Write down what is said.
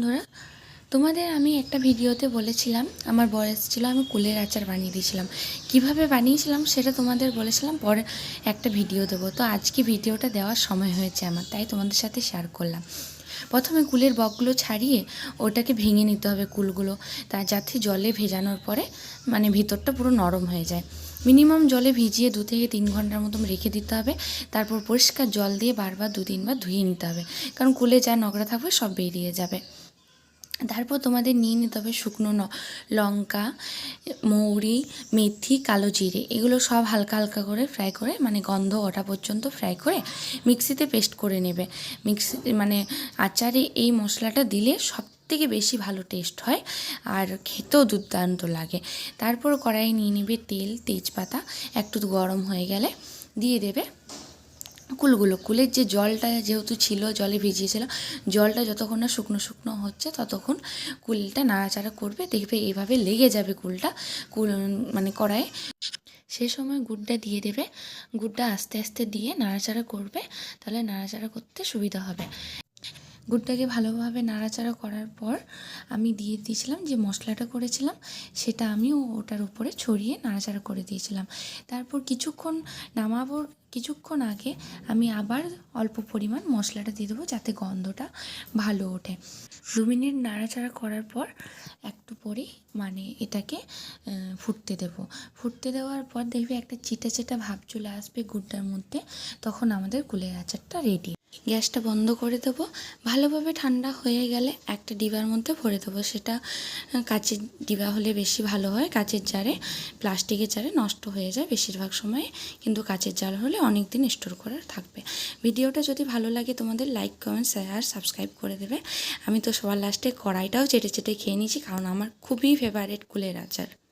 বন্ধুরা তোমাদের আমি একটা ভিডিওতে বলেছিলাম, আমার বয়স ছিল, আমি কুলের আচার বানিয়ে দিয়েছিলাম। কীভাবে বানিয়েছিলাম সেটা তোমাদের বলেছিলাম, পরে একটা ভিডিও দেবো। তো আজকে ভিডিওটা দেওয়ার সময় হয়েছে আমার, তাই তোমাদের সাথে শেয়ার করলাম। প্রথমে কুলের বকগুলো ছাড়িয়ে ওটাকে ভেঙে নিতে হবে কুলগুলো, তা যাতে জলে ভেজানোর পরে মানে ভিতরটা পুরো নরম হয়ে যায়। মিনিমাম জলে ভিজিয়ে দু থেকে তিন ঘণ্টার মতন রেখে দিতে হবে, তারপর পরিষ্কার জল দিয়ে বারবার দু তিনবার ধুয়ে নিতে হবে, কারণ কুলে যা নোংরা থাকবে সব বেরিয়ে যাবে। তারপর তোমাদের নিয়ে নিতে হবে শুকনো লঙ্কা, মৌরি, মেথি, কালো জিরে। এগুলো সব হালকা হালকা করে ফ্রাই করে মানে গন্ধ ওঠা পর্যন্ত ফ্রাই করে মিক্সিতে পেস্ট করে নেবে। মিক্সি মানে আচারে এই মশলাটা দিলে সব থেকে বেশি ভালো টেস্ট হয় আর খেতেও দুর্দান্ত লাগে। তারপর কড়াইয়ে নিয়ে নেবে তেল, তেজপাতা, একটু গরম হয়ে গেলে দিয়ে দেবে কুলগুলো, কুলের যে জলটা যেহেতু ছিল, জলে ভিজিয়েছিল, জলটা যতক্ষণ না শুকনো শুকনো হচ্ছে, ততক্ষণ কুলটা নাড়াচাড়া করবে, দেখবে এইভাবে লেগে যাবে কুলটা, কুল মানে কড়াইয়ে। সে সময় গুড়টা দিয়ে দেবে, গুড়টা আস্তে আস্তে দিয়ে নাড়াচাড়া করবে, তাহলে নাড়াচাড়া করতে সুবিধা হবে। গুড়টাকে ভালোভাবে নাড়াচাড়া করার পর আমি দিয়ে দিয়েছিলাম যে মশলাটা করেছিলাম, সেটা আমি ওটার উপরে ছড়িয়ে নাড়াচাড়া করে দিয়েছিলাম। তারপর কিছুক্ষণ নামাবোর কিছুক্ষণ আগে আমি আবার অল্প পরিমাণ মশলাটা দিয়ে দেবো যাতে গন্ধটা ভালো ওঠে। দু মিনিট নাড়াচাড়া করার পর একটু পরেই মানে এটাকে ফুটতে দেব। ফুটতে দেওয়ার পর দেখবে একটা চিটা চিটা ভাব চলে আসবে গুড়টার মধ্যে, তখন আমাদের কুলের আচারটা রেডি গ্যাসটা বন্ধ করে দেবো। ভালোভাবে ঠান্ডা হয়ে গেলে একটা ডিবার মধ্যে ভরে দেবো। সেটা কাচের ডিবা হলে বেশি ভালো হয়। কাচের জারে, প্লাস্টিকের জারে নষ্ট হয়ে যায় বেশিরভাগ সময়ে। কিন্তু কাচের জার হলে অনেক দিন স্টোর করার থাকবে। ভিডিওটা যদি ভালো লাগে তোমাদের, লাইক, কমেন্ট, শেয়ার, সাবস্ক্রাইব করে দেবে। আমি তো সবার লাস্টে কড়াইটাও চেটে চেটে খেয়ে নিয়েছি, কারণ আমার খুবই ফেভারিট কুলের আচার।